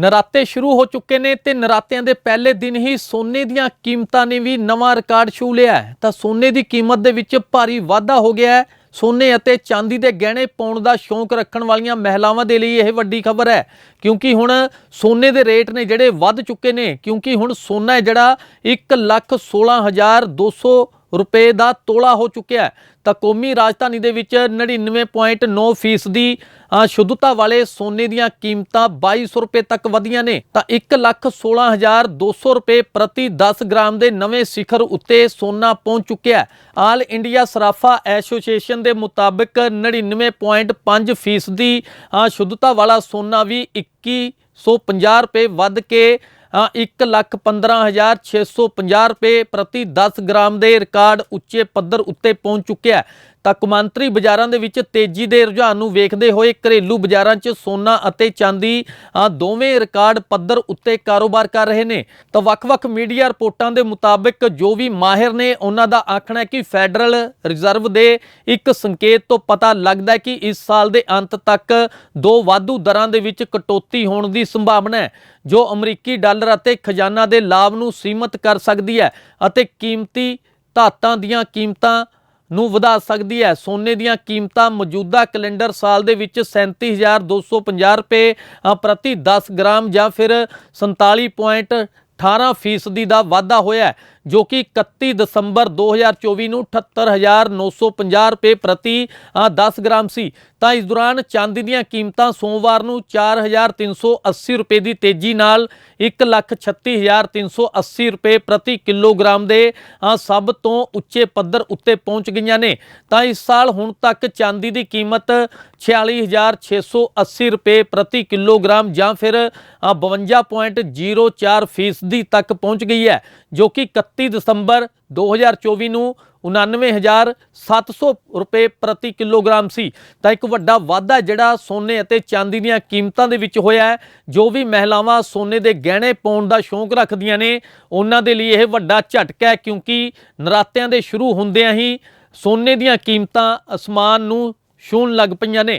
ਨਰਾਤੇ ਸ਼ੁਰੂ ਹੋ ਚੁੱਕੇ ਨੇ ਤੇ ਨਰਾਤਿਆਂ ਦੇ ਪਹਿਲੇ ਦਿਨ ਹੀ ਸੋਨੇ ਦੀਆਂ ਕੀਮਤਾਂ ਨੇ ਵੀ ਨਵਾਂ ਰਿਕਾਰਡ ਛੂ ਲਿਆ ਹੈ। ਤਾਂ ਸੋਨੇ ਦੀ ਕੀਮਤ ਦੇ ਵਿੱਚ ਭਾਰੀ ਵਾਧਾ ਹੋ ਗਿਆ ਹੈ। ਸੋਨੇ ਅਤੇ ਚਾਂਦੀ ਦੇ ਗਹਿਣੇ ਪਾਉਣ ਦਾ ਸ਼ੌਂਕ ਰੱਖਣ ਵਾਲੀਆਂ ਮਹਿਲਾਵਾਂ ਦੇ ਲਈ ਇਹ ਵੱਡੀ ਖਬਰ ਹੈ। ਕਿਉਂਕਿ ਹੁਣ ਸੋਨੇ ਦੇ ਰੇਟ ਨੇ ਜਿਹੜੇ ਵੱਧ ਚੁੱਕੇ ਨੇ, ਕਿਉਂਕਿ ਹੁਣ ਸੋਨਾ ਹੈ ਜਿਹੜਾ 116200 ਰੁਪਏ ਦਾ ਤੋਲਾ ਹੋ ਚੁੱਕਿਆ ਹੈ। ਤਾਂ ਕੌਮੀ ਰਾਜਧਾਨੀ ਦੇ ਵਿੱਚ 99.9 ਫੀਸਦੀ ਅ, ਸ਼ੁੱਧਤਾ ਵਾਲੇ ਸੋਨੇ ਦੀਆਂ ਕੀਮਤਾਂ 2200 ਰੁਪਏ ਤੱਕ ਵਧੀਆਂ ਨੇ। ਤਾਂ 116200 ਰੁਪਏ ਪ੍ਰਤੀ 10 ਗ੍ਰਾਮ ਦੇ ਨਵੇਂ ਸਿਖਰ ਉੱਤੇ ਸੋਨਾ ਪਹੁੰਚ ਚੁੱਕਿਆ ਆਲ ਇੰਡੀਆ ਸਰਾਫਾ ਐਸੋਸੀਏਸ਼ਨ ਦੇ ਮੁਤਾਬਕ 99.5 ਫੀਸਦੀ ਅ, ਸ਼ੁੱਧਤਾ ਵਾਲਾ ਸੋਨਾ ਵੀ 2150 ਰੁਪਏ ਵੱਧ ਕੇ ਅ, ਇੱਕ ਲੱਖ 15650 ਰੁਪਏ ਪ੍ਰਤੀ 10 ਗ੍ਰਾਮ ਦੇ ਰਿਕਾਰਡ ਉੱਚੇ ਪੱਧਰ ਉੱਤੇ ਪਹੁੰਚ ਚੁੱਕਿਆ ਹੈ। ਤਾਂ ਕੌਮਾਂਤਰੀ ਬਾਜ਼ਾਰਾਂ ਦੇ ਵਿੱਚ ਤੇਜ਼ੀ ਦੇ ਰੁਝਾਨ ਨੂੰ ਵੇਖਦੇ ਹੋਏ ਘਰੇਲੂ ਬਾਜ਼ਾਰਾਂ 'ਚ ਸੋਨਾ ਅਤੇ ਚਾਂਦੀ ਦੋਵੇਂ ਰਿਕਾਰਡ ਪੱਧਰ ਉੱਤੇ ਕਾਰੋਬਾਰ ਕਰ ਰਹੇ ਨੇ। ਤਾਂ ਵੱਖ-ਵੱਖ ਮੀਡੀਆ ਰਿਪੋਰਟਾਂ ਦੇ ਮੁਤਾਬਕ ਜੋ ਵੀ ਮਾਹਿਰ ਨੇ, ਉਹਨਾਂ ਦਾ ਆਖਣਾ ਹੈ ਕਿ ਫੈਡਰਲ ਰਿਜ਼ਰਵ ਦੇ ਇੱਕ ਸੰਕੇਤ ਤੋਂ ਪਤਾ ਲੱਗਦਾ ਹੈ ਕਿ ਇਸ ਸਾਲ ਦੇ ਅੰਤ ਤੱਕ ਦੋ ਵਾਧੂ ਦਰਾਂ ਦੇ ਵਿੱਚ ਕਟੌਤੀ ਹੋਣ ਦੀ ਸੰਭਾਵਨਾ ਹੈ, ਜੋ ਅਮਰੀਕੀ ਡਾਲਰ ਅਤੇ ਖਜ਼ਾਨਾ ਦੇ ਲਾਭ ਨੂੰ ਸੀਮਤ ਕਰ ਸਕਦੀ ਹੈ ਅਤੇ ਕੀਮਤੀ ਧਾਤਾਂ ਦੀਆਂ ਕੀਮਤਾਂ ਨੂੰ ਵਧਾ ਸਕਦੀ ਹੈ ਸੋਨੇ ਦੀਆਂ ਕੀਮਤਾਂ ਮੌਜੂਦਾ ਕੈਲੰਡਰ ਸਾਲ ਦੇ ਵਿੱਚ 37250 ਰੁਪਏ ਪ੍ਰਤੀ 10 ਗ੍ਰਾਮ ਜਾਂ ਫਿਰ 47. 18% ਦਾ ਵਾਧਾ ਹੋਇਆ ਜੋ ਕਿ 31 ਦਸੰਬਰ 2024 ਨੂੰ 78950 ਰੁਪਏ ਪ੍ਰਤੀ 10 ਗ੍ਰਾਮ ਸੀ। ਤਾਂ ਇਸ ਦੌਰਾਨ ਚਾਂਦੀ ਦੀਆਂ ਕੀਮਤਾਂ ਸੋਮਵਾਰ ਨੂੰ 4380 ਰੁਪਏ ਦੀ ਤੇਜ਼ੀ ਨਾਲ 136380 ਰੁਪਏ ਪ੍ਰਤੀ ਕਿਲੋਗ੍ਰਾਮ ਦੇ ਸਭ ਤੋਂ ਉੱਚੇ ਪੱਧਰ ਉੱਤੇ ਪਹੁੰਚ ਗਈਆਂ ਨੇ। ਤਾਂ ਇਸ ਸਾਲ ਹੁਣ ਤੱਕ ਚਾਂਦੀ ਦੀ ਕੀਮਤ 46680 ਰੁਪਏ ਪ੍ਰਤੀ ਕਿਲੋਗ੍ਰਾਮ ਜਾਂ ਫਿਰ 52.04% ਫੀਸਦੀ ਤੱਕ ਪਹੁੰਚ ਗਈ ਹੈ, ਜੋ ਕਿ 31 ਦਸੰਬਰ 2024 ਨੂੰ 99700 ਰੁਪਏ ਪ੍ਰਤੀ ਕਿਲੋਗ੍ਰਾਮ ਸੀ। ਤਾਂ ਇੱਕ ਵੱਡਾ ਵਾਧਾ ਜਿਹੜਾ ਸੋਨੇ ਅਤੇ ਚਾਂਦੀ ਦੀਆਂ ਕੀਮਤਾਂ ਦੇ ਵਿੱਚ ਹੋਇਆ ਹੈ, ਜੋ ਵੀ ਮਹਿਲਾਵਾਂ ਸੋਨੇ ਦੇ ਗਹਿਣੇ ਪਾਉਣ ਦਾ ਸ਼ੌਂਕ ਰੱਖਦੀਆਂ ਨੇ, ਉਹਨਾਂ ਦੇ ਲਈ ਇਹ ਵੱਡਾ ਝਟਕਾ ਹੈ, ਕਿਉਂਕਿ ਨਰਾਤਿਆਂ ਦੇ ਸ਼ੁਰੂ ਹੁੰਦਿਆਂ ਹੀ ਸੋਨੇ ਦੀਆਂ ਕੀਮਤਾਂ ਅਸਮਾਨ ਨੂੰ ਛੂਹਣ ਲੱਗ ਪਈਆਂ ਨੇ।